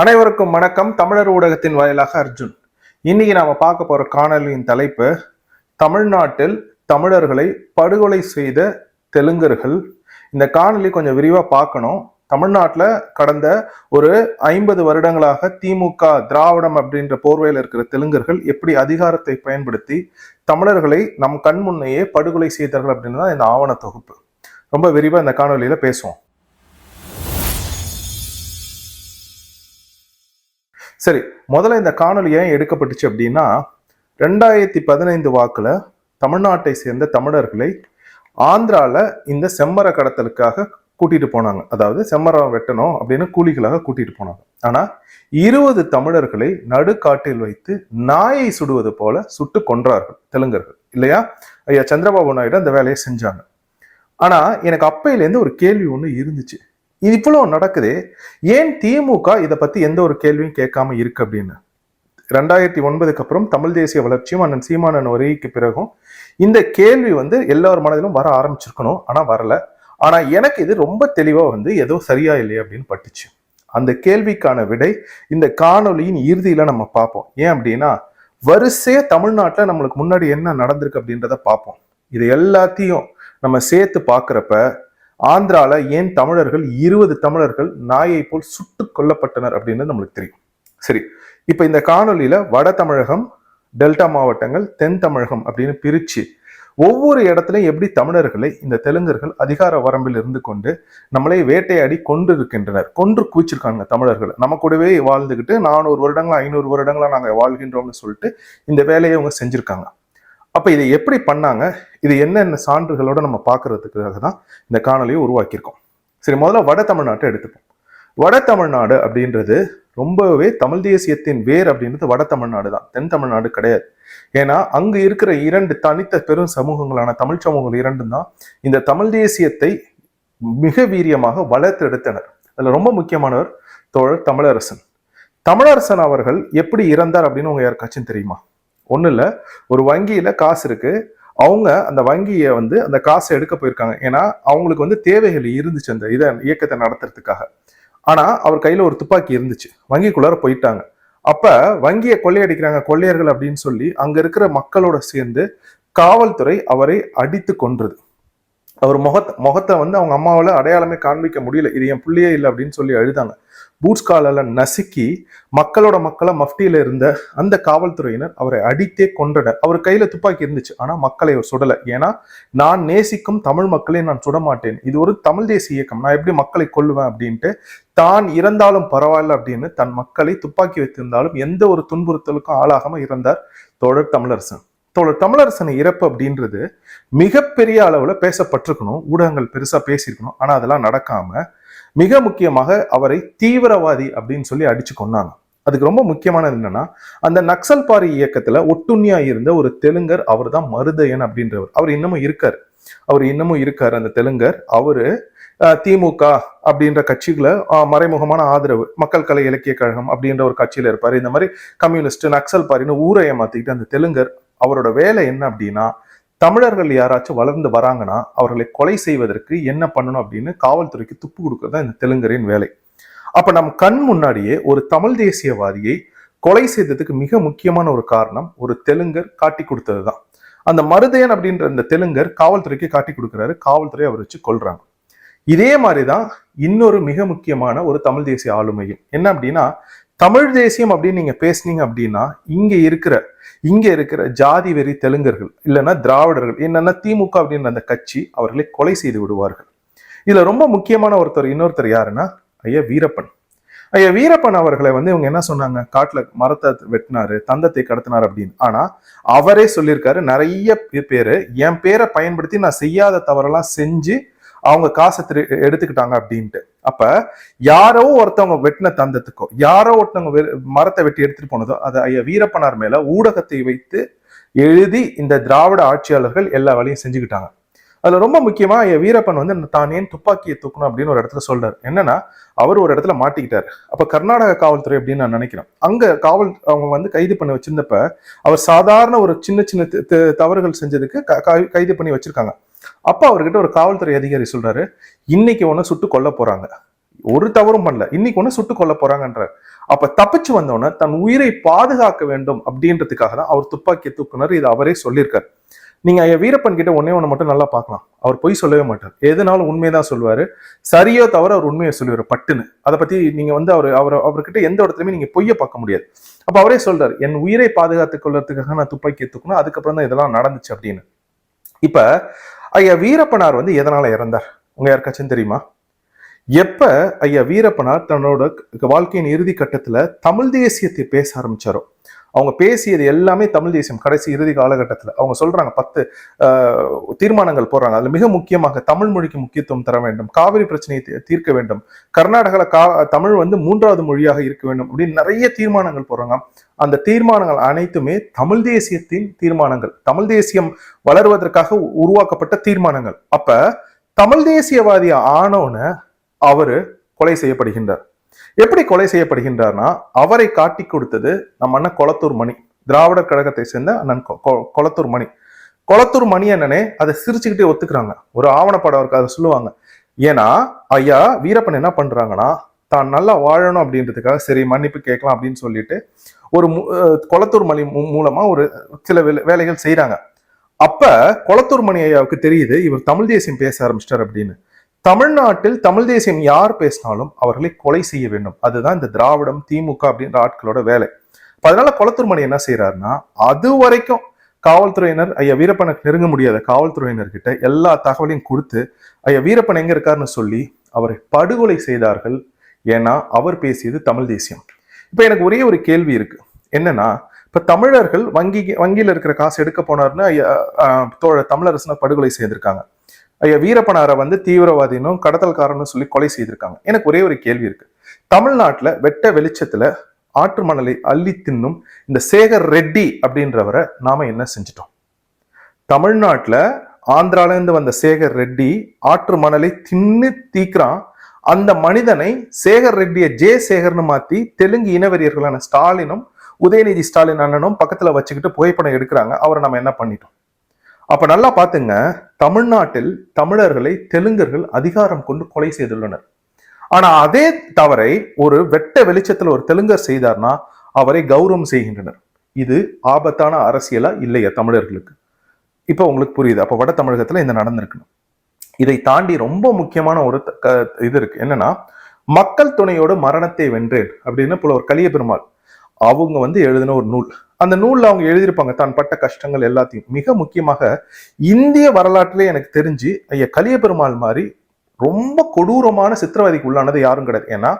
அனைவருக்கும் வணக்கம். தமிழர் ஊடகத்தின் வாயிலாக அர்ஜுன். இன்னைக்கு நாம பார்க்க போற காணொலியின் தலைப்பு தமிழ்நாட்டில் தமிழர்களை படுகொலை செய்த தெலுங்கர்கள். இந்த காணொலி கொஞ்சம் விரிவா பார்க்கணும். தமிழ்நாட்டில் கடந்த ஒரு ஐம்பது வருடங்களாக திமுக திராவிடம் அப்படின்ற போர்வையில் இருக்கிற தெலுங்கர்கள் எப்படி அதிகாரத்தை பயன்படுத்தி தமிழர்களை நம் கண் முன்னையே படுகொலை செய்தார்கள் அப்படின்னு தான் இந்த ஆவண தொகுப்பு. ரொம்ப விரிவாக இந்த காணொலியில் பேசுவோம். சரி முதல்ல இந்த காணொலி ஏன் எடுக்கப்பட்டுச்சு அப்படின்னா ரெண்டாயிரத்தி பதினைந்து வாக்குல தமிழ்நாட்டை சேர்ந்த தமிழர்களை ஆந்திரால இந்த செம்மர கடத்தலுக்காக கூட்டிட்டு போனாங்க. அதாவது செம்மரம் வெட்டணும் அப்படின்னு கூலிகளாக கூட்டிட்டு போனாங்க. ஆனா இருபது தமிழர்களை நடுக்காட்டில் வைத்து நாயை சுடுவது போல சுட்டு கொன்றார்கள் தெலுங்கர்கள். இல்லையா? ஐயா சந்திரபாபு நாயுடு அந்த வேலையை செஞ்சாங்க. ஆனா எனக்கு அப்பையிலேருந்து ஒரு கேள்வி ஒன்று இருந்துச்சு. இது இவ்வளோ நடக்குது. ஏன் திமுக இதை பற்றி எந்த ஒரு கேள்வியும் கேட்காம இருக்கு அப்படின்னு? ரெண்டாயிரத்தி ஒன்பதுக்கு அப்புறம் தமிழ் தேசிய வளர்ச்சியும் அண்ணன் சீமானன் வருகைக்கு பிறகும் இந்த கேள்வி வந்து எல்லார் மனதிலும் வர ஆரம்பிச்சிருக்கணும். ஆனால் வரல. ஆனால் எனக்கு இது ரொம்ப தெளிவாக வந்து ஏதோ சரியா இல்லையே அப்படின்னு பட்டுச்சு. அந்த கேள்விக்கான விடை இந்த காணொளியின் இறுதியில நம்ம பார்ப்போம். ஏன் அப்படின்னா வரிசையா தமிழ்நாட்டில் நம்மளுக்கு முன்னாடி என்ன நடந்திருக்கு அப்படின்றத பார்ப்போம். இது எல்லாத்தையும் நம்ம சேர்த்து பார்க்குறப்ப ஆந்திரால ஏன் தமிழர்கள் இருபது தமிழர்கள் நாயை போல் சுட்டு கொல்லப்பட்டனர் அப்படின்னு நம்மளுக்கு தெரியும். சரி இப்போ இந்த காணொலியில வட தமிழகம் டெல்டா மாவட்டங்கள் தென் தமிழகம் அப்படின்னு பிரிச்சு ஒவ்வொரு இடத்துலையும் எப்படி தமிழர்களை இந்த தெலுங்கர்கள் அதிகார வரம்பில் இருந்து கொண்டு நம்மளை வேட்டையாடி கொண்டு இருக்கின்றனர் கொன்று குவிச்சிருக்காங்க தமிழர்களை. நம்ம கூடவே வாழ்ந்துக்கிட்டு நானூறு வருடங்களா ஐநூறு வருடங்களா நாங்கள் வாழ்கின்றோம்னு சொல்லிட்டு இந்த வேலையை அவங்க செஞ்சிருக்காங்க. அப்போ இதை எப்படி பண்ணாங்க? இது என்னென்ன சான்றுகளோட நம்ம பார்க்கறதுக்காக தான் இந்த காணொலியை உருவாக்கியிருக்கோம். சரி முதல்ல வட தமிழ்நாட்டை எடுத்துப்போம். வட தமிழ்நாடு அப்படின்றது ரொம்பவே தமிழ் தேசியத்தின் வேர் அப்படின்றது வட தமிழ்நாடு தான். தென் தமிழ்நாடு கிடையாது. ஏன்னா அங்கு இருக்கிற இரண்டு தனித்த பெரும் சமூகங்களான தமிழ் சமூகங்கள் இரண்டும் தான் இந்த தமிழ் தேசியத்தை மிக வீரியமாக வளர்த்தெடுத்தனர். அதில் ரொம்ப முக்கியமானவர் தோழர் தமிழரசன். தமிழரசன் அவர்கள் எப்படி இறந்தார் அப்படின்னு உங்க யாருக்காச்சும் தெரியுமா? ஒன்றும் இல்லை ஒரு வங்கியில் காசு இருக்குது அவங்க அந்த வங்கியை வந்து அந்த காசை எடுக்க போயிருக்காங்க. ஏன்னா அவங்களுக்கு வந்து தேவைகள் இருந்துச்சு அந்த இதை இயக்கத்தை நடத்துறதுக்காக. ஆனால் அவர் கையில் ஒரு துப்பாக்கி இருந்துச்சு. வங்கிக்குள்ளார போயிட்டாங்க. அப்ப வங்கியை கொள்ளையடிக்கிறாங்க கொள்ளையர்கள் அப்படின்னு சொல்லி அங்க இருக்கிற மக்களோட சேர்ந்து காவல்துறை அவரை அடித்து கொன்றது. அவர் முகத்தை முகத்தை வந்து அவங்க அம்மாவால் அடையாளமே காண்பிக்க முடியல. இது என் பிள்ளையே இல்லை அப்படின்னு சொல்லி அழுதாங்க. பூட்ஸ் காலெல்லாம் நசுக்கி மக்களோட மக்களை மஃப்டியில் இருந்த அந்த காவல்துறையினர் அவரை அடித்தே கொன்றனர். அவர் கையில் துப்பாக்கி இருந்துச்சு. ஆனால் மக்களை அவர் சுடலை. ஏன்னா நான் நேசிக்கும் தமிழ் மக்களை நான் சுட மாட்டேன் இது ஒரு தமிழ் தேசிய இயக்கம். நான் எப்படி மக்களை கொல்லுவேன் அப்படின்ட்டு தான் இறந்தாலும் பரவாயில்ல அப்படின்னு தன் மக்களை துப்பாக்கி வைத்திருந்தாலும் எந்த ஒரு துன்புறுத்தலுக்கும் ஆளாகாம இறந்தார் தோழர் தமிழரசன். தோழர் தமிழரசனை இறப்பு அப்படின்றது மிகப்பெரிய அளவில் பேசப்பட்டிருக்கணும். ஊடகங்கள் பெருசாக பேசியிருக்கணும். ஆனால் அதெல்லாம் நடக்காமல் மிக முக்கியமாக அவரை தீவிரவாதி அப்படின்னு சொல்லி அடிச்சு கொண்டாங்க அதுக்கு ரொம்ப முக்கியமானது என்னன்னா அந்த நக்சல் பாரி இயக்கத்துல ஒட்டுண்ணியா இருந்த ஒரு தெலுங்கர் அவர் தான் மருதையன் அப்படின்றவர். அவர் இன்னமும் இருக்கார். அவர் இன்னமும் இருக்கார் அந்த தெலுங்கர். அவரு திமுக அப்படின்ற கட்சிகளை மறைமுகமான ஆதரவு மக்கள் கலை இலக்கிய கழகம் அப்படின்ற ஒரு கட்சியில இருப்பாரு. இந்த மாதிரி கம்யூனிஸ்ட் நக்சல் பாரின்னு ஊரை ஏமாத்திக்கிட்டு அந்த தெலுங்கர் அவரோட வேலை என்ன அப்படின்னா தமிழர்கள் யாராச்சும் வளர்ந்து வராங்கன்னா அவர்களை கொலை செய்வதற்கு என்ன பண்ணணும் அப்படின்னு காவல்துறைக்கு துப்பு கொடுக்கறது தான் இந்த தெலுங்கரின் வேலை. அப்ப நம் கண் முன்னாடியே ஒரு தமிழ் தேசியவாதியை கொலை செய்ததுக்கு மிக முக்கியமான ஒரு காரணம் ஒரு தெலுங்கர் காட்டி கொடுத்தது தான். அந்த மருதையன் அப்படின்ற அந்த தெலுங்கர் காவல்துறைக்கு காட்டி கொடுக்குறாரு காவல்துறை அவர் வச்சு கொல்றாங்க. இதே மாதிரிதான் இன்னொரு மிக முக்கியமான ஒரு தமிழ் தேசிய ஆளுமையும். என்ன அப்படின்னா தமிழ் தேசியம் அப்படின்னு நீங்க பேசுனீங்க அப்படின்னா இங்க இருக்கிற இங்க இருக்கிற ஜாதி வெறி தெலுங்கர்கள் இல்லைன்னா திராவிடர்கள் என்னன்னா திமுக அப்படின்ற அந்த கட்சி அவர்களை கொலை செய்து விடுவார்கள். இதுல ரொம்ப முக்கியமான ஒருத்தர் இன்னொருத்தர் யாருன்னா ஐயா வீரப்பன். ஐயா வீரப்பன் அவர்களை வந்து இவங்க என்ன சொன்னாங்க? காட்டுல மரத்தை வெட்டினாரு தந்தத்தை கடத்தினார் அப்படின்னு. ஆனா அவரே சொல்லியிருக்காரு நிறைய பேரு என் பேரை பயன்படுத்தி நான் செய்யாத தவறெல்லாம் செஞ்சு அவங்க காசை திரு எடுத்துக்கிட்டாங்க அப்படின்ட்டு. அப்ப யாரோ ஒருத்தவங்க வெட்டின தந்தத்துக்கோ யாரோ ஒருத்தவங்க வெ- மரத்தை வெட்டி எடுத்துட்டு போனதோ அது ஐயா வீரப்பனார் மேல ஊடகத்தை வைத்து எழுதி இந்த திராவிட ஆட்சியாளர்கள் எல்லா வேலையும் செஞ்சுக்கிட்டாங்க. அதுல ரொம்ப முக்கியமா ஐயா வீரப்பன் வந்து தான் ஏன் துப்பாக்கியை தூக்கணும் அப்படின்னு ஒரு இடத்துல சொல்றாரு. என்னன்னா அவர் ஒரு இடத்துல மாட்டிக்கிட்டாரு. அப்ப கர்நாடக காவல்துறை அப்படின்னு நான் நினைக்கிறேன். அங்க காவல் அவங்க வந்து கைது பண்ணி வச்சிருந்தப்ப அவர் சாதாரண ஒரு சின்ன சின்ன தவறுகள் செஞ்சதுக்கு க- கைது பண்ணி வச்சிருக்காங்க. அப்போ அவர்கிட்ட ஒரு காவல்துறை அதிகாரி சொல்றாரு இன்னைக்கு ஒண்ணு சுட்டு கொல்ல போறாங்க. ஒரு தவறும் பண்ணல. இன்னைக்கு ஒண்ணு சுட்டு கொல்ல போறாங்கன்ற அப்ப தப்பிச்சு வந்தோடனே தன் உயிரை பாதுகாக்க வேண்டும் அப்படின்றதுக்காக தான் அவர் துப்பாக்கியை தூக்குனர். இது அவரே சொல்லியிருக்காரு. நீங்க ஐயா வீரப்பன் கிட்ட ஒன்னே ஒண்ணு மட்டும் நல்லா பார்க்கலாம். அவர் பொய் சொல்லவே மாட்டார். எதுனாலும் உண்மையதான் சொல்லுவாரு. சரியோ தவிர அவர் உண்மையை சொல்லுவார் பட்டுன்னு. அதை பத்தி நீங்க வந்து அவர் அவர் அவர்கிட்ட எந்த இடத்துலயுமே நீங்க பொய்ய பார்க்க முடியாது. அப்ப அவரே சொல்றாரு என் உயிரை பாதுகாத்துக் கொள்றதுக்காக நான் துப்பாக்கி தூக்கணும் அதுக்கப்புறம் தான் இதெல்லாம் நடந்துச்சு அப்படின்னு. இப்ப ஐயா வீரப்பனார் வந்து எதனால இறந்தார்? உங்க யாருக்காச்சும் தெரியுமா? எப்ப ஐயா வீரப்பனார் தன்னோட வாழ்க்கையின் இறுதி கட்டத்துல தமிழ் தேசியத்தை பேச ஆரம்பிச்சாரோ? அவங்க பேசியது எல்லாமே தமிழ் தேசியம் கடைசி இறுதி காலகட்டத்தில். அவங்க சொல்றாங்க பத்து ஆஹ், தீர்மானங்கள் போடுறாங்க. அதுல மிக முக்கியமாக தமிழ் மொழிக்கு முக்கியத்துவம் தர வேண்டும் காவிரி பிரச்சனையை தீர்க்க வேண்டும் கர்நாடகால கா தமிழ் வந்து மூன்றாவது மொழியாக இருக்க வேண்டும் அப்படின்னு நிறைய தீர்மானங்கள் போடுறாங்க. அந்த தீர்மானங்கள் அனைத்துமே தமிழ் தேசியத்தின் தீர்மானங்கள். தமிழ் தேசியம் வளர்வதற்காக உருவாக்கப்பட்ட தீர்மானங்கள். அப்ப தமிழ் தேசியவாதி ஆனோன்னு அவரு கொலை செய்யப்படுகின்றார். எப்படி கொலை செய்யப்படுகின்றார்னா அவரை காட்டி கொடுத்தது நம்ம அண்ணன் கொளத்தூர் மணி திராவிடர் கழகத்தை சேர்ந்த அண்ணன் கொளத்தூர் மணி. கொளத்தூர் மணி அண்ணனே அதை சிரிச்சுக்கிட்டே ஒத்துக்கிறாங்க. ஒரு ஆவணப்படம் இருக்கு அதை சொல்லுவாங்க. ஏன்னா ஐயா வீரப்பன் என்ன பண்றாங்கன்னா தான் நல்லா வாழணும் அப்படின்றதுக்காக சரி மன்னிப்பு கேட்கலாம் அப்படின்னு சொல்லிட்டு ஒரு மு- கொளத்தூர் மணி மூ- மூலமா ஒரு சில வேலை- வேலைகள் செய்யறாங்க அப்ப கொளத்தூர் மணி ஐயாவுக்கு தெரியுது இவர் தமிழ் தேசியம் பேச ஆரம்பிச்சிட்டார் அப்படின்னு. தமிழ்நாட்டில் தமிழ் தேசியம் யார் பேசினாலும் அவர்களை கொலை செய்ய வேண்டும். அதுதான் இந்த திராவிடம் திமுக அப்படின்ற ஆட்களோட வேலை. இப்போ அதனால கொளத்தூர் மணி என்ன செய்யறாருன்னா அது வரைக்கும் காவல்துறையினர் ஐயா வீரப்பனுக்கு நெருங்க முடியாத காவல்துறையினர்கிட்ட எல்லா தகவலையும் கொடுத்து ஐயா வீரப்பன் எங்க இருக்காருன்னு சொல்லி அவரை படுகொலை செய்தார்கள். ஏன்னா அவர் பேசியது தமிழ் தேசியம். இப்போ எனக்கு ஒரே ஒரு கேள்வி இருக்கு. என்னன்னா இப்போ தமிழர்கள் வங்கி வங்கியில் இருக்கிற காசு எடுக்க போனார்னு ஐயா தோழ தமிழரசனை படுகொலை செய்திருக்காங்க. ஐயா வீரப்பனாரை வந்து தீவிரவாதினும் கடத்தல்காரனும் சொல்லி கொலை செய்திருக்காங்க. எனக்கு ஒரே ஒரு கேள்வி இருக்கு. தமிழ்நாட்டில் வெட்ட வெளிச்சத்துல ஆற்று மணலை அள்ளி தின்னும் இந்த சேகர் ரெட்டி அப்படின்றவரை நாம என்ன செஞ்சிட்டோம்? தமிழ்நாட்டில் ஆந்திராலேருந்து வந்த சேகர் ரெட்டி ஆற்று மணலை தின்னு தீக்கிறான். அந்த மனிதனை சேகர் ரெட்டியை ஜே சேகர்னு மாத்தி தெலுங்கு இனவெறியர்களான ஸ்டாலினும் உதயநிதி ஸ்டாலின் அண்ணனும் பக்கத்துல வச்சுக்கிட்டு புகைப்படம் எடுக்கிறாங்க. அவரை நம்ம என்ன பண்ணிட்டோம்? அப்ப நல்லா பாத்துங்க தமிழ்நாட்டில் தமிழர்களை தெலுங்கர்கள் அதிகாரம் கொண்டு கொலை செய்துள்ளனர். ஆனா அதே தவறை ஒரு வெட்ட வெளிச்சத்துல ஒரு தெலுங்கர் செய்தார்னா அவரை கௌரவம் செய்கின்றனர். இது ஆபத்தான அரசியலா இல்லையா தமிழர்களுக்கு? இப்போ உங்களுக்கு புரியுது. அப்போ வட தமிழகத்துல இந்த நடந்திருக்கணும். இதை தாண்டி ரொம்ப முக்கியமான ஒரு க- இது இருக்கு. என்னன்னா மக்கள் துணையோடு மரணத்தை வென்றேன் அப்படின்னு புலவர் கலிய பெருமாள் அவங்க வந்து எழுதின ஒரு நூல். அந்த நூலில் அவங்க எழுதியிருப்பாங்க தான் பட்ட கஷ்டங்கள் எல்லாத்தையும். மிக முக்கியமாக இந்திய வரலாற்றிலே எனக்கு தெரிஞ்சு ஐயா கலிய பெருமாள் மாதிரி ரொம்ப கொடூரமான சித்திரவதைக்கு உள்ளானது யாரும் கிடையாது. ஏன்னா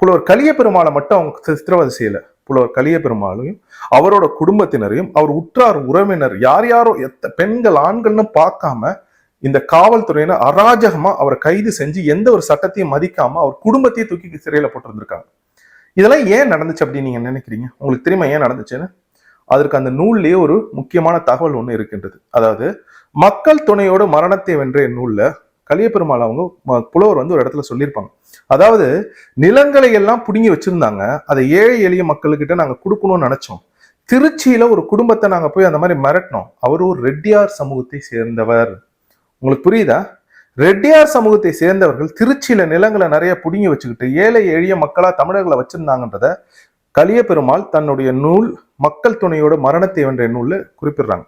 புலவர் கலிய பெருமாளை மட்டும் அவங்க சித்திரவதை செய்யலை. புலவர் கலிய பெருமாளையும் அவரோட குடும்பத்தினரையும் அவர் உற்றார் உறவினர் யார் யாரோ எத்த பெண்கள் ஆண்கள்னு பார்க்காம இந்த காவல்துறையினர் அராஜகமா அவரை கைது செஞ்சு எந்த ஒரு சட்டத்தையும் மதிக்காம அவர் குடும்பத்தையே தூக்கி சிறையில போட்டிருந்திருக்காங்க. இதெல்லாம் ஏன் நடந்துச்சு அப்படின்னு நீங்க நினைக்கிறீங்க? உங்களுக்கு தெரியுமா ஏன் நடந்துச்சுன்னு? அதற்கு அந்த நூல்லேயே ஒரு முக்கியமான தகவல் ஒன்று இருக்கின்றது. அதாவது மக்கள் துணையோட மரணத்தை வென்ற நூல்ல கலியபெருமாள் அவங்க புலவர் வந்து ஒரு இடத்துல சொல்லியிருப்பாங்க. அதாவது நிலங்களை எல்லாம் புடுங்கி வச்சிருந்தாங்க. அதை ஏழை எளிய மக்களுக்கிட்ட நாங்க கொடுக்கணும்னு நினைச்சோம். திருச்சியில ஒரு குடும்பத்தை நாங்க போய் அந்த மாதிரி மிரட்டினோம். அவர் ஒரு ரெட்டியார் சமூகத்தை சேர்ந்தவர். உங்களுக்கு புரியுதா? ரெட்டியார் சமூகத்தை சேர்ந்தவர்கள் திருச்சியில நிலங்களை நிறைய புடுங்கி வச்சுக்கிட்டு ஏழை எளிய மக்களா தமிழர்களை வச்சிருந்தாங்கன்றத கலிய பெருமாள் தன்னுடைய நூல் மக்கள் துணையோட மரணத்தை என்ற நூல்ல குறிப்பிடுறாங்க.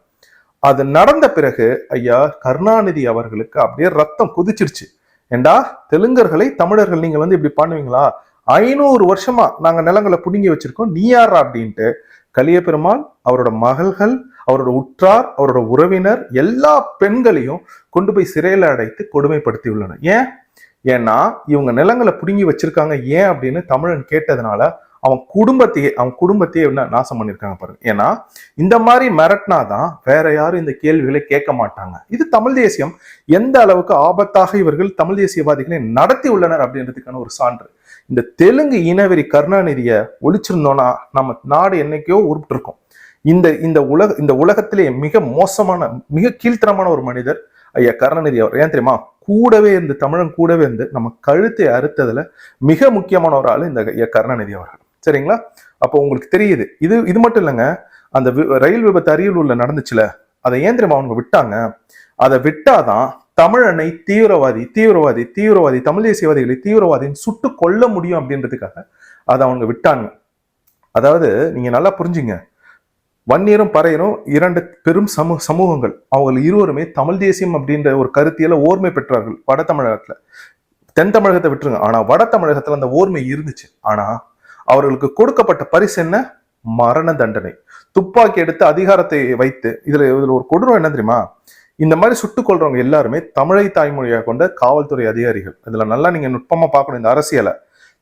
அது நடந்த பிறகு ஐயா கருணாநிதி அவர்களுக்கு அப்படியே ரத்தம் குதிச்சிருச்சு. ஏண்டா தெலுங்கர்களை தமிழர்கள் நீங்க வந்து இப்படி பண்ணுவீங்களா? ஐநூறு வருஷமா நாங்க நிலங்களை புடுங்கி வச்சிருக்கோம் நீ யாரா அப்படின்ட்டு. கலிய பெருமாள் அவரோட மகள்கள் அவரோட உற்றார் அவரோட உறவினர் எல்லா பெண்களையும் கொண்டு போய் சிறையில் அடைத்து கொடுமைப்படுத்தி உள்ளனர் ஏன்? ஏன்னா இவங்க நிலங்களை புடுங்கி வச்சிருக்காங்க ஏன் அப்படின்னு தமிழன் கேட்டதுனால அவன் குடும்பத்தையே அவன் குடும்பத்தையே என்ன நாசம் பண்ணியிருக்காங்க பாருங்க. ஏன்னா இந்த மாதிரி மிரட்டினாதான் வேற யாரும் இந்த கேள்விகளை கேட்க மாட்டாங்க. இது தமிழ் தேசியம். எந்த அளவுக்கு ஆபத்தாக இவர்கள் தமிழ் தேசியவாதிகளை நடத்தி உள்ளனர் அப்படின்றதுக்கான ஒரு சான்று. இந்த தெலுங்கு இனவெறி கருணாநிதியை ஒழிச்சிருந்தோம்னா நம்ம நாடு என்னைக்கோ உருப்பிட்டிருக்கோம். இந்த இந்த உலக இந்த உலகத்திலே மிக மோசமான மிக கீழ்த்தரமான ஒரு மனிதர் ஐயா கருணாநிதி அவர். ஏன் தெரியுமா? கூடவே இருந்து தமிழன் கூடவே இருந்து நம்ம கழுத்தை அறுத்ததுல மிக முக்கியமான ஒரு ஆள் இந்த ஐயா கருணாநிதி அவர்கள். சரிங்களா? அப்போ உங்களுக்கு தெரியுது. இது இது மட்டும் இல்லைங்க. அந்த ரயில் விபத்து அரியலூர்ல நடந்துச்சுல. அதை ஏன் தெரியுமா? அவங்க விட்டாங்க. அதை விட்டாதான் தமிழனை தீவிரவாதி தீவிரவாதி தீவிரவாதி தமிழ் தேசியவாதிகளை தீவிரவாதின்னு சுட்டு கொல்ல முடியும் அப்படின்றதுக்காக அதை அவங்க விட்டாங்க. அதாவது நீங்க நல்லா புரிஞ்சுங்க. வன்னியரும் பறையரும் இரண்டு பெரும் சமூ சமூகங்கள். அவங்க இருவருமே தமிழ் தேசியம் அப்படின்ற ஒரு கருத்தியல ஓர்மை பெற்றார்கள் வட தமிழகத்துல. தென் தமிழகத்தை விட்டுருங்க. ஆனா வட தமிழகத்துல அந்த ஓர்மை இருந்துச்சு. ஆனா அவர்களுக்கு கொடுக்கப்பட்ட பரிசு என்ன? மரண தண்டனை. துப்பாக்கி எடுத்து அதிகாரத்தை வைத்து இதுல இதுல ஒரு கொடூரம் என்ன தெரியுமா? இந்த மாதிரி சுட்டுக் கொள்றவங்க எல்லாருமே தமிழை தாய்மொழியாக கொண்ட காவல்துறை அதிகாரிகள். இதுல நல்லா நீங்க நுட்பமா பார்க்கணும் இந்த அரசியலை.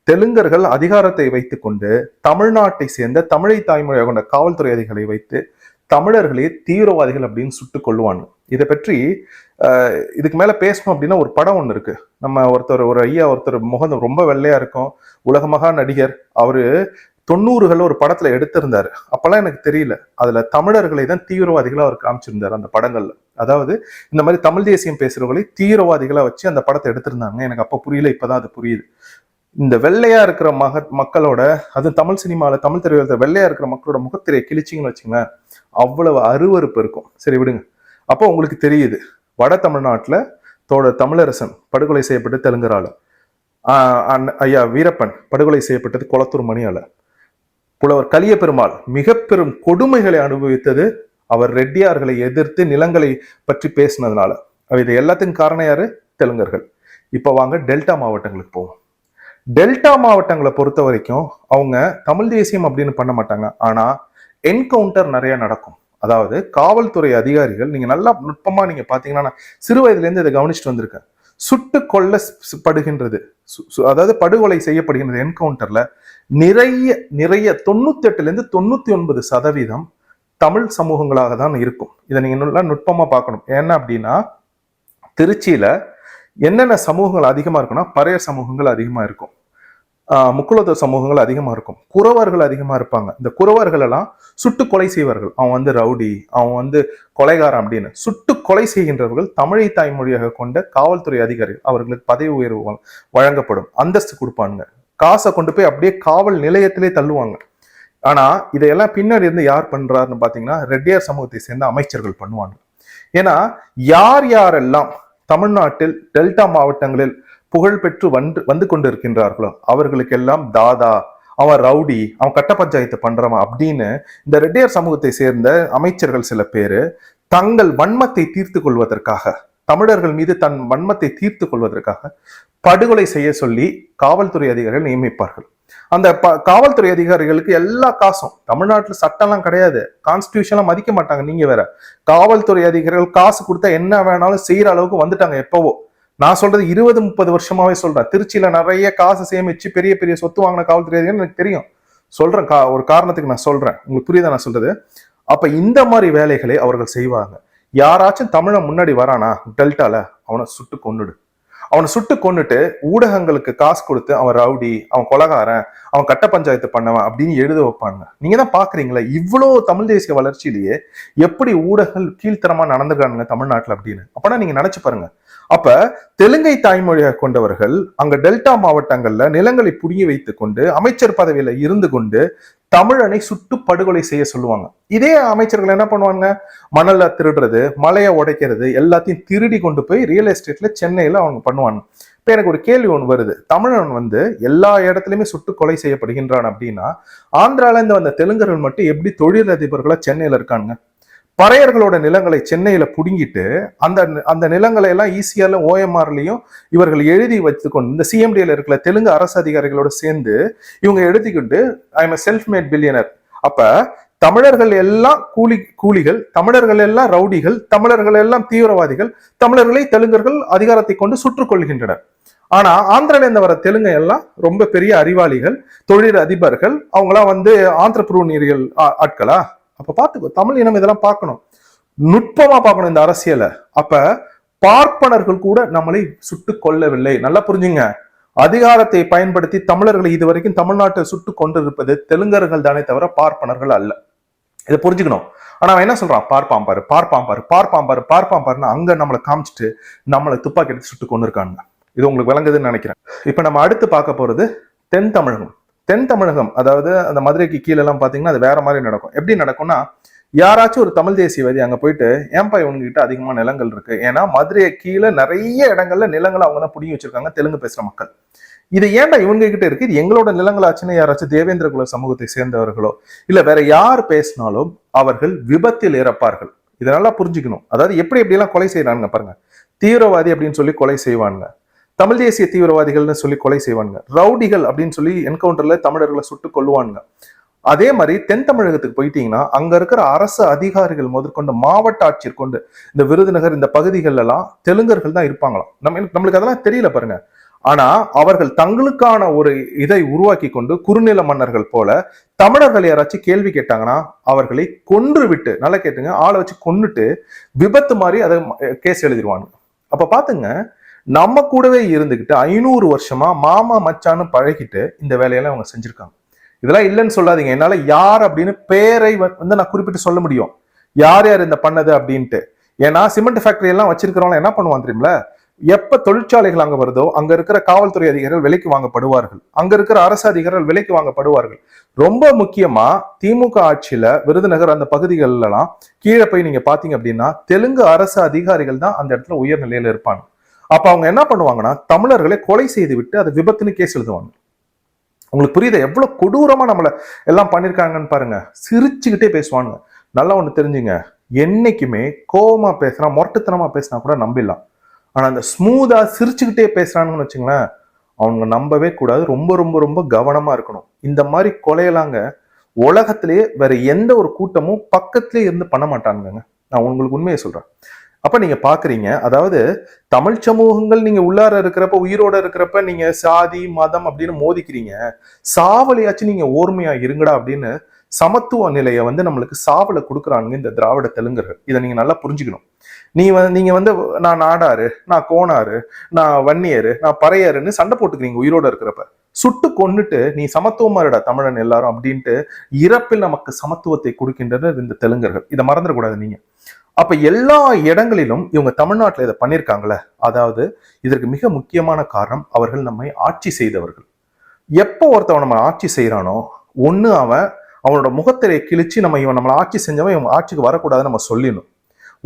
தெலுங்கர்கள் அதிகாரத்தை வைத்துக்கொண்டு தமிழ்நாட்டை சேர்ந்த தமிழை தாய்மொழியாக கொண்ட காவல்துறை அதிகாரிகளை வைத்து தமிழர்களே தீவிரவாதிகள் அப்படின்னு சுட்டுக் கொள்ளுவாங்க இதை பற்றி இதுக்கு மேலே பேசணும் அப்படின்னா ஒரு படம் ஒன்று இருக்கு. நம்ம ஒருத்தர் ஒரு ஐயா ஒருத்தர் முகம் ரொம்ப வெள்ளையா இருக்கும். உலகமகா நடிகர். அவரு தொண்ணூறுகள் ஒரு படத்துல எடுத்திருந்தாரு. அப்பெல்லாம் எனக்கு தெரியல. அதுல தமிழர்களை தான் தீவிரவாதிகளா அவர் காமிச்சிருந்தாரு அந்த படங்கள்ல. அதாவது இந்த மாதிரி தமிழ் தேசியம் பேசுறவங்களை தீவிரவாதிகளா வச்சு அந்த படத்தை எடுத்திருந்தாங்க. எனக்கு அப்ப புரியல இப்பதான் அது புரியுது. இந்த வெள்ளையா இருக்கிற மக மக்களோட அது தமிழ் சினிமாவில் தமிழ் திரையுலகத்துல வெள்ளையா இருக்கிற மக்களோட முகத்திரையை கிழிச்சிங்கன்னு வச்சுங்களேன் அவ்வளவு அருவருப்பு இருக்கும். சரி விடுங்க. அப்போ உங்களுக்கு தெரியுது வட தமிழ்நாட்டில் தோட தமிழரசன் படுகொலை செய்யப்பட்டு தெலுங்கரால ஐயா வீரப்பன் படுகொலை செய்யப்பட்டது குளத்தூர் மணியால. புலவர் கலிய பெருமாள் மிக பெரும் கொடுமைகளை அனுபவித்தது அவர் ரெட்டியார்களை எதிர்த்து நிலங்களை பற்றி பேசினதுனால. இது எல்லாத்துக்கும் காரணம் யாரு? தெலுங்கர்கள். இப்போ வாங்க டெல்டா மாவட்டங்களுக்கு போவோம். டெல்டா மாவட்டங்களை பொறுத்த வரைக்கும் அவங்க தமிழ் தேசியம் அப்படின்னு பண்ண மாட்டாங்க. ஆனால் என்கவுண்டர் நிறைய நடக்கும். அதாவது காவல்துறை அதிகாரிகள் நீங்கள் நல்லா நுட்பமாக நீங்கள் பார்த்தீங்கன்னா நான் சிறு வயதுலேருந்து இதை கவனிச்சுட்டு வந்திருக்கேன். சுட்டு கொல்லப்படுகின்றது சு- சு- அதாவது படுகொலை செய்யப்படுகின்றது என்கவுண்டர்ல நிறைய நிறைய தொண்ணூத்தி எட்டுலேருந்து தொண்ணூத்தி ஒன்பது சதவீதம் தமிழ் சமூகங்களாக தான் இருக்கும். இதை நீங்க நல்லா நுட்பமா பார்க்கணும். என்ன அப்படின்னா திருச்சியில என்னென்ன சமூகங்கள் அதிகமா இருக்குன்னா பறைய சமூகங்கள் அதிகமா இருக்கும். முக்குலத்த சமூகங்கள் அதிகமாக இருக்கும். குறவர்கள் அதிகமாக இருப்பாங்க. இந்த குறவர்கள் எல்லாம் சுட்டு கொலை செய்வார்கள். அவன் வந்து ரவுடி அவன் வந்து கொலைகாரன் அப்படின்னு. சுட்டு கொலை செய்கின்றவர்கள் தமிழை தாய்மொழியாக கொண்ட காவல்துறை அதிகாரிகள். அவர்களுக்கு பதவி உயர்வு வழங்கப்படும். அந்தஸ்து கொடுப்பானுங்க. காசை கொண்டு போய் அப்படியே காவல் நிலையத்திலே தள்ளுவாங்க. ஆனா இதையெல்லாம் பின்னாடி இருந்து யார் பண்றாருன்னு பாத்தீங்கன்னா ரெட்டியார் சமூகத்தை சேர்ந்த அமைச்சர்கள் பண்ணுவாங்க. ஏன்னா யார் யாரெல்லாம் தமிழ்நாட்டில் டெல்டா மாவட்டங்களில் புகழ் பெற்று வந்து வந்து கொண்டிருக்கின்றார்களோ அவர்களுக்கெல்லாம் தாதா அவன் ரவுடி அவன் கட்ட பஞ்சாயத்து பண்றவன் அப்படின்னு இந்த ரெட்டியார் சமூகத்தை சேர்ந்த அமைச்சர்கள் சில பேர் தங்கள் வன்மத்தை தீர்த்து கொள்வதற்காக தமிழர்கள் மீது தன் வன்மத்தை தீர்த்து கொள்வதற்காக படுகொலை செய்ய சொல்லி காவல்துறை அதிகாரிகள் நியமிப்பார்கள். அந்த ப- காவல்துறை அதிகாரிகளுக்கு எல்லா காசும் தமிழ்நாட்டில் சட்டம்லாம் கிடையாது கான்ஸ்டியூஷன்லாம் மதிக்க மாட்டாங்க நீங்க வேற. காவல்துறை அதிகாரிகள் காசு கொடுத்தா என்ன வேணாலும் செய்யற அளவுக்கு வந்துட்டாங்க எப்பவோ. நான் சொல்றது இருபது முப்பது வருஷமாவே சொல்றேன். திருச்சியில நிறைய காசு சேமிச்சு பெரிய பெரிய சொத்து வாங்கின காவல்துறை எனக்கு தெரியும். சொல்றேன் கா- ஒரு காரணத்துக்கு நான் சொல்றேன். உங்களுக்கு புரியுதா நான் சொல்றது? அப்ப இந்த மாதிரி வேலைகளை அவர்கள் செய்வாங்க. யாராச்சும் தமிழை முன்னாடி வரானா டெல்டால அவனை சுட்டு கொண்டுடு அவனை சுட்டு கொன்னுட்டு ஊடகங்களுக்கு காசு கொடுத்து அவன் ரவுடி அவன் கொலகாரன் அவன் கட்ட பஞ்சாயத்து பண்ணவன் அப்படின்னு எழுத வைப்பாங்க. நீங்க தான் பாக்குறீங்களா? இவ்வளோ தமிழ் தேசிய வளர்ச்சியிலேயே எப்படி ஊடகங்கள் கீழ்த்தரமா நடந்துக்கிறானுங்க தமிழ்நாட்டில் அப்படின்னு? அப்பனா நீங்க நினைச்சு பாருங்க. அப்ப தெலுங்கை தாய்மொழியாக கொண்டவர்கள் அங்க டெல்டா மாவட்டங்கள்ல நிலங்களை புரிய வைத்துக் கொண்டு அமைச்சர் பதவியில இருந்து கொண்டு தமிழனை சுட்டு படுகொலை செய்ய சொல்லுவாங்க. இதே அமைச்சர்கள் என்ன பண்ணுவாங்க? மணல்ல திருடுறது மலையை உடைக்கிறது எல்லாத்தையும் திருடி கொண்டு போய் ரியல் எஸ்டேட்ல சென்னையில அவங்க பண்ணுவாங்க. இப்ப எனக்கு ஒரு கேள்வி ஒன்று வருது. தமிழன் வந்து எல்லா இடத்துலையுமே சுட்டு கொலை செய்யப்படுகின்றான் அப்படின்னா ஆந்திரால இருந்து வந்த தெலுங்கர்கள் மட்டும் எப்படி தொழிலதிபர்களா சென்னையில இருக்கானுங்க? பறையர்களோட நிலங்களை சென்னையில புடுங்கிட்டு அந்த அந்த நிலங்களை எல்லாம் ஈஸியால ஓஎம்ஆர்லயும் இவர்கள் எழுதி வச்சுக்கொண்டு இந்த சிஎம்டியில் இருக்கிற தெலுங்கு அரசு அதிகாரிகளோட சேர்ந்து இவங்க எழுதிக்கிட்டு I am self made billionaire அப்ப தமிழர்கள் எல்லாம் கூலி கூலிகள் தமிழர்கள் எல்லாம் ரவுடிகள் தமிழர்கள் எல்லாம் தீவிரவாதிகள் தமிழர்களை தெலுங்கர்கள் அதிகாரத்தை கொண்டு சுற்றுக்கொள்கின்றனர் ஆனா ஆந்திராலேருந்து வர தெலுங்கு எல்லாம் ரொம்ப பெரிய அறிவாளிகள் தொழில் அதிபர்கள் அவங்களாம் வந்து ஆந்திரப்ரூனியர்கள் ஆட்களா? அப்ப பாத்துக்கோ தமிழ் இனம் இதெல்லாம் பார்க்கணும். நுட்பமா பார்க்கணும் இந்த அரசியலை. அப்ப பார்ப்பனர்கள் கூட நம்மளை சுட்டு கொல்லவில்லை. நல்லா புரிஞ்சுங்க. அதிகாரத்தை பயன்படுத்தி தமிழர்களை இதுவரைக்கும் தமிழ்நாட்டை சுட்டு கொண்டிருப்பது தெலுங்கர்கள் தானே தவிர பார்ப்பனர்கள் அல்ல. இதை புரிஞ்சுக்கணும். ஆனா அவன் என்ன சொல்றான்? பார்ப்பான் பாரு பார்ப்பான் பாரு பார்ப்பான் பாரு பார்ப்பான் பாருன்னு அங்க நம்மளை காமிச்சிட்டு நம்மளை துப்பாக்கி எடுத்து சுட்டு கொண்டு இருக்காங்க இது உங்களுக்கு விளங்குதுன்னு நினைக்கிறேன். இப்ப நம்ம அடுத்து பார்க்க போறது தென் தமிழகம். தென் தமிழகம் அதாவது அந்த மதுரைக்கு கீழெல்லாம் பார்த்தீங்கன்னா அது வேற மாதிரி நடக்கும். எப்படி நடக்கும்னா யாராச்சும் ஒரு தமிழ் தேசியவாதி அங்கே போயிட்டு ஏன்பா இவங்ககிட்ட அதிகமா நிலங்கள் இருக்கு? ஏன்னா மதுரையை கீழே நிறைய இடங்கள்ல நிலங்களை அவங்க தான் புடிங்கி வச்சிருக்காங்க தெலுங்கு பேசுற மக்கள். இது ஏன்டா இவங்க கிட்ட இருக்கு? இது எங்களோட நிலங்களாச்சுன்னு யாராச்சும் தேவேந்திர குல சமூகத்தை சேர்ந்தவர்களோ இல்ல வேற யார் பேசினாலும் அவர்கள் விபத்தில் இறப்பார்கள். இதனால புரிஞ்சுக்கணும். அதாவது எப்படி எப்படி எல்லாம் கொலை செய்யறானுங்க பாருங்க. தீவிரவாதி அப்படின்னு சொல்லி கொலை செய்வானுங்க. தமிழ் தேசிய தீவிரவாதிகள்னு சொல்லி கொலை செய்வாங்க ரவுடிகள் அப்படின்னு சொல்லி என்கவுண்டர்ல தமிழர்களை சுட்டு கொல்லுவாங்க அதே மாதிரி தென் தமிழகத்துக்கு போயிட்டீங்கன்னா அங்க இருக்கிற அரசு அதிகாரிகள் முதற்கொண்டு மாவட்ட ஆட்சியர் கொண்டு இந்த விருதுநகர் இந்த பகுதிகள் எல்லாம் தெலுங்கர்கள் தான் இருப்பாங்களாம். நம்ம நம்மளுக்கு அதெல்லாம் தெரியல பாருங்க. ஆனா அவர்கள் தங்களுக்கான ஒரு இதை உருவாக்கி கொண்டு குறுநில மன்னர்கள் போல தமிழர்கள் யாராச்சும் கேள்வி கேட்டாங்கன்னா அவர்களை கொன்று விட்டு நல்லா கேட்டுங்க ஆளை வச்சு கொன்னுட்டு விபத்து மாதிரி அதை கேஸ் எழுதிடுவாங்க அப்ப பாத்துங்க நம்ம கூடவே இருந்துக்கிட்டு ஐநூறு வருஷமா மாமா மச்சான்னு பழகிட்டு இந்த வேலையெல்லாம் அவங்க செஞ்சிருக்காங்க. இதெல்லாம் இல்லைன்னு சொல்லாதீங்க. என்னால யார் அப்படின்னு பேரை வந்து நான் குறிப்பிட்டு சொல்ல முடியும். யார் யார் இந்த பண்ணது அப்படின்ட்டு. ஏன்னா சிமெண்ட் ஃபேக்டரி எல்லாம் வச்சிருக்கிறவங்க என்ன பண்ணுவான் தெரியுமில எப்ப தொழிற்சாலைகள் அங்க வருதோ அங்க இருக்கிற காவல்துறை அதிகாரிகள் விலைக்கு வாங்கப்படுவார்கள். அங்க இருக்கிற அரசு அதிகாரிகள் விலைக்கு வாங்கப்படுவார்கள். ரொம்ப முக்கியமா திமுக ஆட்சியில விருதுநகர் அந்த பகுதிகள் எல்லாம் கீழே போய் நீங்க பாத்தீங்க அப்படின்னா தெலுங்கு அரசு அதிகாரிகள் தான் அந்த இடத்துல உயர்நிலையில இருப்பாங்க. அப்ப அவங்க என்ன பண்ணுவாங்கன்னா தமிழர்களை கொலை செய்து விட்டு அதை விபத்துன்னு கேஸ் எழுதுவாங்க. உங்களுக்கு புரியுது? எவ்வளவு கொடூரமா நம்மளை எல்லாம் பண்ணிருக்காங்கன்னு பாருங்க. சிரிச்சுக்கிட்டே பேசுவாங்க. நல்லா ஒன்று தெரிஞ்சுங்க. என்னைக்குமே கோவமா பேசுறான் மொரட்டுத்தனமா பேசினா கூட நம்பிடலாம். ஆனா அந்த ஸ்மூதா சிரிச்சுக்கிட்டே பேசுறானுன்னு வச்சுங்களேன் அவங்க நம்பவே கூடாது. ரொம்ப ரொம்ப ரொம்ப கவனமா இருக்கணும். இந்த மாதிரி கொலையெல்லாங்க உலகத்திலேயே வேற எந்த ஒரு கூட்டமும் பக்கத்திலே இருந்து பண்ண மாட்டானுங்க நான் உங்களுக்கு உண்மையை சொல்றேன். அப்போ நீங்க பார்க்குறீங்க அதாவது தமிழ் சமூகங்கள் நீங்க உள்ளார இருக்கிறப்ப உயிரோட இருக்கிறப்ப நீங்க சாதி மதம் அப்படின்னு மோதிக்கிறீங்க. சாவலையாச்சும் நீங்க ஓர்மையா இருங்கடா அப்படின்னு சமத்துவ நிலையை வந்து நம்மளுக்கு சாவலை கொடுக்குறானுங்க இந்த திராவிட தெலுங்கர்கள். இதை நீங்கள் நல்லா புரிஞ்சுக்கணும். நீ வந்து நீங்க வந்து நான் நாடாரு நான் கோணாரு நான் வன்னியரு நான் பறையாருன்னு சண்டை போட்டுக்கிறீங்க உயிரோட இருக்கிறப்ப. சுட்டு கொன்னுட்டு நீ சமத்துவமா இருடா தமிழன் எல்லாரும் அப்படின்ட்டு இறப்பில் நமக்கு சமத்துவத்தை கொடுக்கின்றனர் இந்த தெலுங்கர்கள். இதை மறந்துடக்கூடாது நீங்க. அப்ப எல்லா இடங்களிலும் இவங்க தமிழ்நாட்டில் இதை பண்ணியிருக்காங்களே அதாவது இதற்கு மிக முக்கியமான காரணம் அவர்கள் நம்மை ஆட்சி செய்தவர்கள். எப்போ ஒருத்தவன் நம்ம ஆட்சி செய்யறானோ ஒன்று அவன் அவனோட முகத்திரையை கிழிச்சு நம்ம இவன் நம்மளை ஆட்சி செஞ்சவன் இவன் ஆட்சிக்கு வரக்கூடாதுன்னு நம்ம சொல்லிடணும்.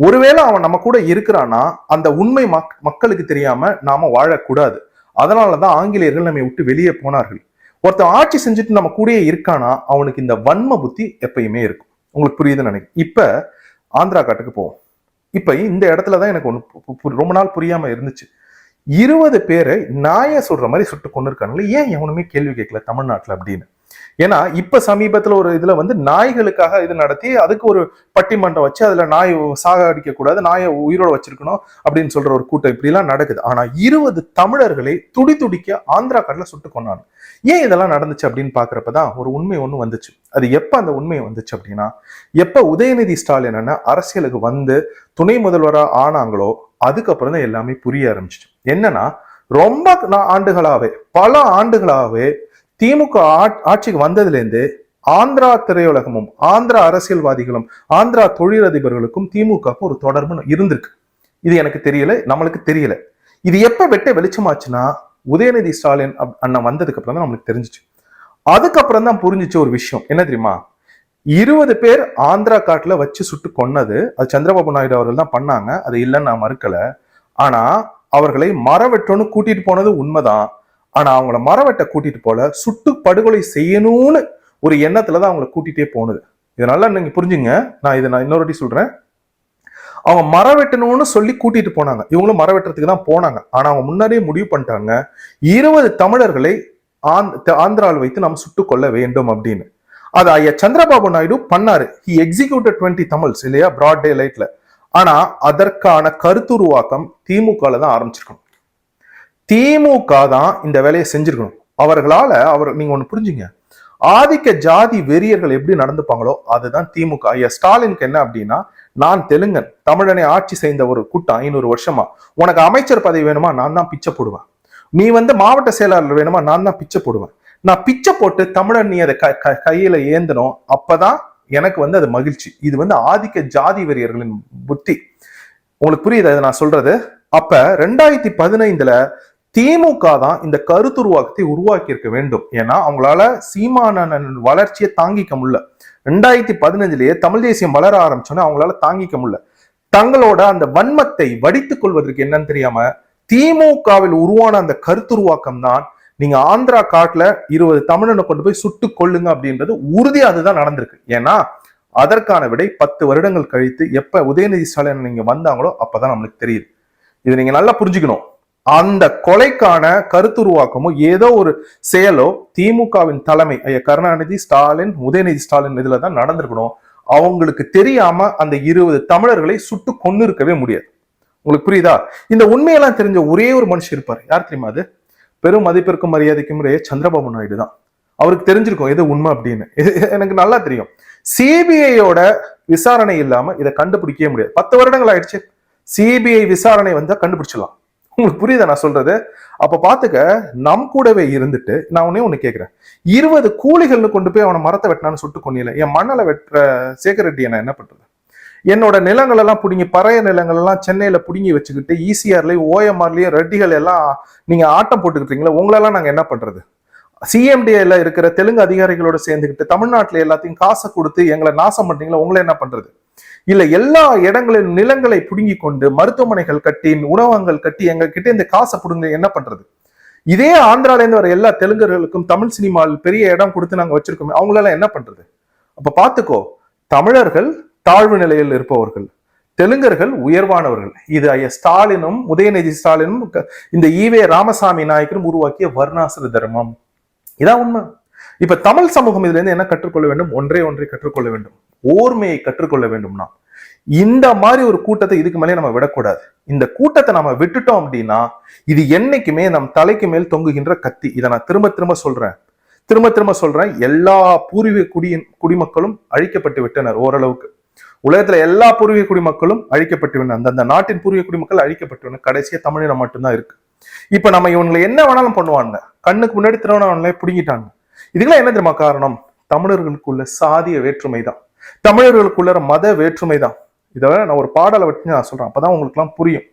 ஒருவேளை அவன் நம்ம கூட இருக்கிறான்னா அந்த உண்மை மக் மக்களுக்கு தெரியாம நாம வாழக்கூடாது. அதனாலதான் ஆங்கிலேயர்கள் நம்மை விட்டு வெளியே போனார்கள். ஒருத்தன் ஆட்சி செஞ்சுட்டு நம்ம கூடயே இருக்கானா அவனுக்கு இந்த வன்ம புத்தி எப்பயுமே இருக்கும். உங்களுக்கு புரியுதுன்னு நினைக்கிறேன். இப்ப ஆந்திரா காட்டுக்கு போவோம். இப்போ இந்த இடத்துல தான் எனக்கு ஒன்று ரொம்ப நாள் புரியாமல் இருந்துச்சு. இருபது பேரை நாயை சொல்கிற மாதிரி சுட்டு கொண்டு இருக்காங்களே ஏன் எவனுமே கேள்வி கேட்கல தமிழ்நாட்டில் அப்படின்னு? ஏன்னா இப்ப சமீபத்துல ஒரு இதுல வந்து நாய்களுக்காக இது நடத்தி அதுக்கு ஒரு பட்டிமன்றம் வச்சு அதுல நாய் சாக அடிக்க கூடாது நாயை உயிரோட வச்சிருக்கணும் அப்படின்னு சொல்ற ஒரு கூட்டம் இப்படி எல்லாம் நடக்குது. ஆனா இருபது தமிழர்களை துடி துடிக்க ஆந்திரா கடல சுட்டு கொண்டாங்க ஏன் இதெல்லாம் நடந்துச்சு அப்படின்னு பாக்குறப்பதான் ஒரு உண்மை ஒண்ணு வந்துச்சு. அது எப்ப அந்த உண்மை வந்துச்சு அப்படின்னா எப்ப உதயநிதி ஸ்டாலின் என்ன அரசியலுக்கு வந்து துணை முதல்வரா ஆனாங்களோ அதுக்கப்புறம் தான் எல்லாமே புரிய ஆரம்பிச்சிச்சு. என்னன்னா ரொம்ப ஆண்டுகளாவே பல ஆண்டுகளாவே திமுக ஆட்சிக்கு வந்ததுலேருந்து ஆந்திரா திரையுலகமும் ஆந்திரா அரசியல்வாதிகளும் ஆந்திரா தொழிலதிபர்களுக்கும் திமுகவுக்கும் ஒரு தொடர்பு இருந்திருக்கு. இது எனக்கு தெரியல நம்மளுக்கு தெரியல. இது எப்ப வெட்ட வெளிச்சமாச்சுன்னா உதயநிதி ஸ்டாலின் அப்- அண்ணன் வந்ததுக்கு அப்புறம் தான் நம்மளுக்கு தெரிஞ்சுச்சு. அதுக்கப்புறம் தான் புரிஞ்சுச்சு ஒரு விஷயம். என்ன தெரியுமா? இருபது பேர் ஆந்திரா காட்டுல வச்சு சுட்டு கொன்னது அது சந்திரபாபு நாயுடு அவர்கள் தான் பண்ணாங்க அது இல்லைன்னு நான் மறுக்கல. ஆனா அவர்களை மரவெட்டோன்னு கூட்டிட்டு போனது உண்மைதான். ஆனா அவங்கள மரவெட்ட கூட்டிட்டு போல சுட்டு படுகொலை செய்யணும்னு ஒரு எண்ணத்துல தான் அவங்கள கூட்டிட்டே போனது. இதனால நீங்க புரிஞ்சுங்க. நான் இதை நான் இன்னொரு வாட்டி சொல்றேன். அவங்க மரம் வெட்டணும்னு சொல்லி கூட்டிட்டு போனாங்க. இவங்களும் மரம் வெட்டுறதுக்கு தான் போனாங்க. ஆனா அவங்க முன்னாடியே முடிவு பண்ணிட்டாங்க. இருபது தமிழர்களை ஆந்த்- ஆந்திராவில் வைத்து நாம் சுட்டு கொள்ள வேண்டும் அப்படின்னு. அது ஐயா சந்திரபாபு நாயுடு பண்ணாரு. ஹி எக்ஸிக்யூட்டட் டுவெண்ட்டி தமிழ்ஸ் இல்லையா? பிராட் டே லைட்ல ஆனா அதற்கான கருத்துருவாக்கம் திமுகல தான் ஆரம்பிச்சிருக்கணும். திமுக தான் இந்த வேலையை செஞ்சிருக்கணும். அவர்களால அவர் நீங்க ஒண்ணு புரிஞ்சுங்க. ஆதிக்க ஜாதி வெறியர்கள் எப்படி நடந்துப்பாங்களோ அதுதான் திமுக. ஐயா ஸ்டாலினுக்கு என்ன அப்படின்னா நான் தெலுங்கன் தமிழனை ஆட்சி செய்த ஒரு கூட்டம் ஐநூறு வருஷமா. உனக்கு அமைச்சர் பதவி வேணுமா நான் தான் பிச்சை போடுவேன். நீ வந்து மாவட்ட செயலாளர் வேணுமா நான் தான் பிச்சை போடுவேன். நான் பிச்சை போட்டு தமிழன் நீ அதை க- க- கையில ஏந்தணும் அப்பதான் எனக்கு வந்து அது மகிழ்ச்சி. இது வந்து ஆதிக்க ஜாதி வெறியர்களின் புத்தி. உங்களுக்கு புரியுதா இதை நான் சொல்றது? அப்ப ரெண்டாயிரத்தி பதினைந்துல திமுக தான் இந்த கருத்துருவாக்கத்தை உருவாக்கி இருக்க வேண்டும். ஏன்னா அவங்களால சீமானன் வளர்ச்சியை தாங்கிக்க முடியல. ரெண்டாயிரத்தி பதினஞ்சுலயே தமிழ் தேசியம் வளர ஆரம்பிச்சோன்னே அவங்களால தாங்கிக்க முடியல. தங்களோட அந்த வன்மத்தை வடித்துக் கொள்வதற்கு என்னன்னு தெரியாம திமுகவில் உருவான அந்த கருத்துருவாக்கம் தான் நீங்க ஆந்திரா காட்டுல இருபது தமிழனை கொண்டு போய் சுட்டு கொள்ளுங்க அப்படின்றது உறுதியா அதுதான் நடந்திருக்கு. ஏன்னா அதற்கான விடை பத்து வருடங்கள் கழித்து எப்ப உதயநிதி ஸ்டாலின் நீங்க வந்தாங்களோ அப்பதான் நம்மளுக்கு தெரியுது. இது நீங்க நல்லா புரிஞ்சுக்கணும். அந்த கொலைக்கான கருத்துருவாக்கமோ ஏதோ ஒரு செயலோ திமுகவின் தலைமை ஐயா கருணாநிதி ஸ்டாலின் உதயநிதி ஸ்டாலின் இதுல தான் நடந்திருக்கணும். அவங்களுக்கு தெரியாம அந்த இருபது தமிழர்களை சுட்டு கொன்னு இருக்கவே முடியாது. உங்களுக்கு புரியுதா? இந்த உண்மையெல்லாம் தெரிஞ்ச ஒரே ஒரு மனுஷன் இருப்பார். யார் தெரியுமா அது? பெரும் மதிப்பிற்கும் மரியாதைக்கும் முறையே சந்திரபாபு நாயுடு தான். அவருக்கு தெரிஞ்சிருக்கும் எது உண்மை அப்படின்னு. எனக்கு நல்லா தெரியும். சிபிஐயோட விசாரணை இல்லாம இதை கண்டுபிடிக்கவே முடியாது. பத்து வருடங்கள் ஆயிடுச்சு. சிபிஐ விசாரணை வந்தா கண்டுபிடிச்சிடலாம். உங்களுக்கு புரியுதா நான் சொல்றது? அப்ப பாத்துக்க நம் கூடவே இருந்துட்டு நான் உன்னே ஒண்ணு கேக்குறேன். இருபது கூலிகள்னு கொண்டு போய் அவனை மரத்தை வெட்டினான்னு சுட்டு கொண்டியில என் மண்ணலை வெட்டுற சேகர் ரெட்டியை நான் என்ன பண்றது? என்னோட நிலங்கள் எல்லாம் பிடுங்கி பறைய நிலங்கள் எல்லாம் சென்னையில பிடுங்கி வச்சுக்கிட்டு ஈசிஆர்லயும் ஓஎம்ஆர்லயும் ரெட்டிகள் எல்லாம் நீங்க ஆட்டம் போட்டுக்கிட்டீங்களா உங்களெல்லாம் நாங்க என்ன பண்றது? சிஎம்டிஏல இருக்கிற தெலுங்கு அதிகாரிகளோட சேர்ந்துக்கிட்டு தமிழ்நாட்டுல எல்லாத்தையும் காசை கொடுத்து எங்களை நாசம் பண்றீங்களா? உங்களை என்ன பண்றது? இல்ல எல்லா இடங்களிலும் நிலங்களை புடுங்கி கொண்டு மருத்துவமனைகள் கட்டி உணவகங்கள் கட்டி எங்க கிட்ட இந்த காசை புடுங்க என்ன பண்றது? இதே ஆந்திரால இருந்து வர எல்லா தெலுங்கர்களுக்கும் தமிழ் சினிமாவில் பெரிய இடம் கொடுத்து நாங்க வச்சிருக்கோமே அவங்களெல்லாம் என்ன பண்றது? அப்ப பாத்துக்கோ தமிழர்கள் தாழ்வு நிலையில் இருப்பவர்கள் தெலுங்கர்கள் உயர்வானவர்கள். இது ஐயா ஸ்டாலினும் உதயநிதி ஸ்டாலினும் இந்த ஈவே ராமசாமி நாயக்கரும் உருவாக்கிய வர்ணாசிர தர்மம். இதான் உண்மை. இப்ப தமிழ் சமூகம் இதுல இருந்து என்ன கற்றுக்கொள்ள வேண்டும்? ஒன்றே ஒன்றை கற்றுக்கொள்ள வேண்டும். ஓர்மையை கற்றுக்கொள்ள வேண்டும்னா இந்த மாதிரி ஒரு கூட்டத்தை இதுக்கு மேலே நம்ம விடக்கூடாது. இந்த கூட்டத்தை நம்ம விட்டுட்டோம் அப்படின்னா இது என்னைக்குமே நம் தலைக்கு மேல் தொங்குகின்ற கத்தி. இதை நான் திரும்ப திரும்ப சொல்றேன். திரும்ப திரும்ப சொல்றேன் எல்லா பூர்வீக குடியின் குடிமக்களும் அழிக்கப்பட்டு விட்டனர் ஓரளவுக்கு. உலகத்துல எல்லா பூர்வீக குடிமக்களும் அழிக்கப்பட்டு விட்டனர். அந்தந்த நாட்டின் பூர்வீக குடிமக்கள் அழிக்கப்பட்டு விட்டனர். கடைசியா தமிழினம் மட்டும்தான் இருக்கு. இப்ப நம்ம இவங்களை என்ன வேணாலும் பண்ணுவாங்க? கண்ணுக்கு முன்னாடி திருவண்ணாமலை பிடுங்கிட்டாங்க. இதுக்கெல்லாம் என்ன தெரியுமா காரணம்? தமிழர்களுக்குள்ள சாதிய வேற்றுமை தான் தமிழர்களுக்குள்ள மத வேற்றுமை தான் இதை நான் ஒரு பாடலை வச்சு நான் சொல்றேன். அப்பதான் உங்களுக்கு எல்லாம் புரியும்.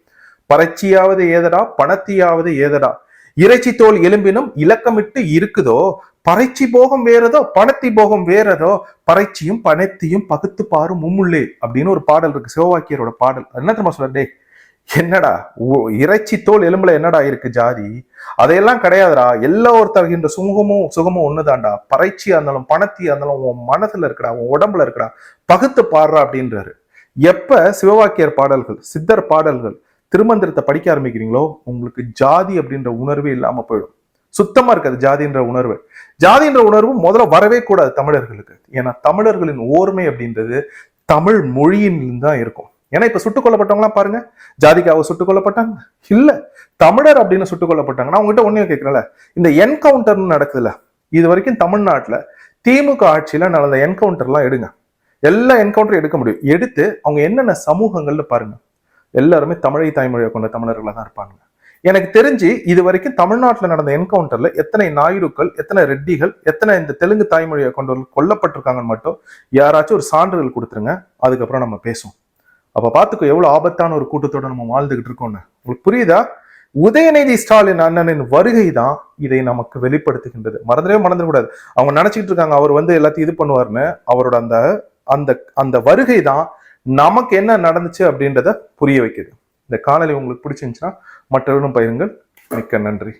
பறச்சியாவது ஏதடா பணத்தியாவது ஏதடா. இறைச்சி தோல் எலும்பினும் இலக்கமிட்டு இருக்குதோ? பறைச்சி போகம் வேறதோ? பணத்தி போகம் வேறதோ? பறைச்சியும் பணத்தையும் பகுத்து பாரு மும்முள்ளே அப்படின்னு ஒரு பாடல் இருக்கு. சிவவாக்கியரோட பாடல். என்ன தெரியுமா சொல்றேன் டே என்னடா இறைச்சி தோல் எலும்புல என்னடா இருக்கு ஜாதி? அதையெல்லாம் கிடையாதுடா. எல்லா ஒரு சுகமும் சுகமும் ஒண்ணுதான்டா. பறைச்சியா இருந்தாலும் பணத்தியா இருந்தாலும் உன் மனசுல இருக்கடா உன் உடம்புல இருக்கடா. பகுத்து பாடுறா அப்படின்றாரு. எப்ப சிவவாக்கியர் பாடல்கள் சித்தர் பாடல்கள் திருமந்திரத்தை படிக்க ஆரம்பிக்கிறீங்களோ உங்களுக்கு ஜாதி அப்படின்ற உணர்வே இல்லாம போயிடும். சுத்தமா இருக்காது ஜாதின்ற உணர்வு. ஜாதின்ற உணர்வு முதல்ல வரவே கூடாது தமிழர்களுக்கு. ஏன்னா தமிழர்களின் ஓர்மை அப்படின்றது தமிழ் மொழியின் தான் இருக்கும். ஏன்னா இப்ப சுட்டுக் கொல்லப்பட்டவங்களாம் பாருங்க. ஜாதிக்காக சுட்டுக் கொல்லப்பட்டாங்க இல்ல தமிழர் அப்படின்னு சுட்டுக் கொல்லப்பட்டாங்க நான் உங்ககிட்ட ஒண்ணே கேட்கிறேன்ல இந்த என்கவுண்டர்னு நடக்குதுல்ல இது வரைக்கும் தமிழ்நாட்டுல திமுக ஆட்சியில நடந்த என்கவுண்டர்லாம் எடுங்க. எல்லா என்கவுண்டரும் எடுக்க முடியும். எடுத்து அவங்க என்னென்ன சமூகங்கள்னு பாருங்க. எல்லாருமே தமிழை தாய்மொழியை கொண்ட தமிழர்களாக தான் இருப்பாங்க. எனக்கு தெரிஞ்சு இது வரைக்கும் தமிழ்நாட்டில் நடந்த என்கவுண்டர்ல எத்தனை நாயுடுக்கள் எத்தனை ரெட்டிகள் எத்தனை இந்த தெலுங்கு தாய்மொழியை கொண்டவர்கள் கொல்லப்பட்டிருக்காங்கன்னு மட்டும் யாராச்சும் ஒரு சான்றிதழ் கொடுத்துருங்க. அதுக்கப்புறம் நம்ம பேசுவோம். அப்போ பார்த்துக்கோ எவ்வளோ ஆபத்தான ஒரு கூட்டத்தோட நம்ம வாழ்ந்துகிட்டு இருக்கோம்னு. உங்களுக்கு புரியுதா? உதயநிதி ஸ்டாலின் அண்ணனின் வருகை தான் இதை நமக்கு வெளிப்படுத்துகின்றது. மறந்துடவே மறந்துடக்கூடாது. அவங்க நினைச்சிட்டு இருக்காங்க அவர் வந்து எல்லாத்தையும் இது பண்ணுவார்னு அவரோட அந்த அந்த அந்த வருகை தான் நமக்கு என்ன நடந்துச்சு அப்படின்றத புரிய வைக்குது. இந்த காலநிலை உங்களுக்கு பிடிச்சிருந்துச்சுன்னா மற்றவர்களும் பயிருங்கள் மிக்க நன்றி.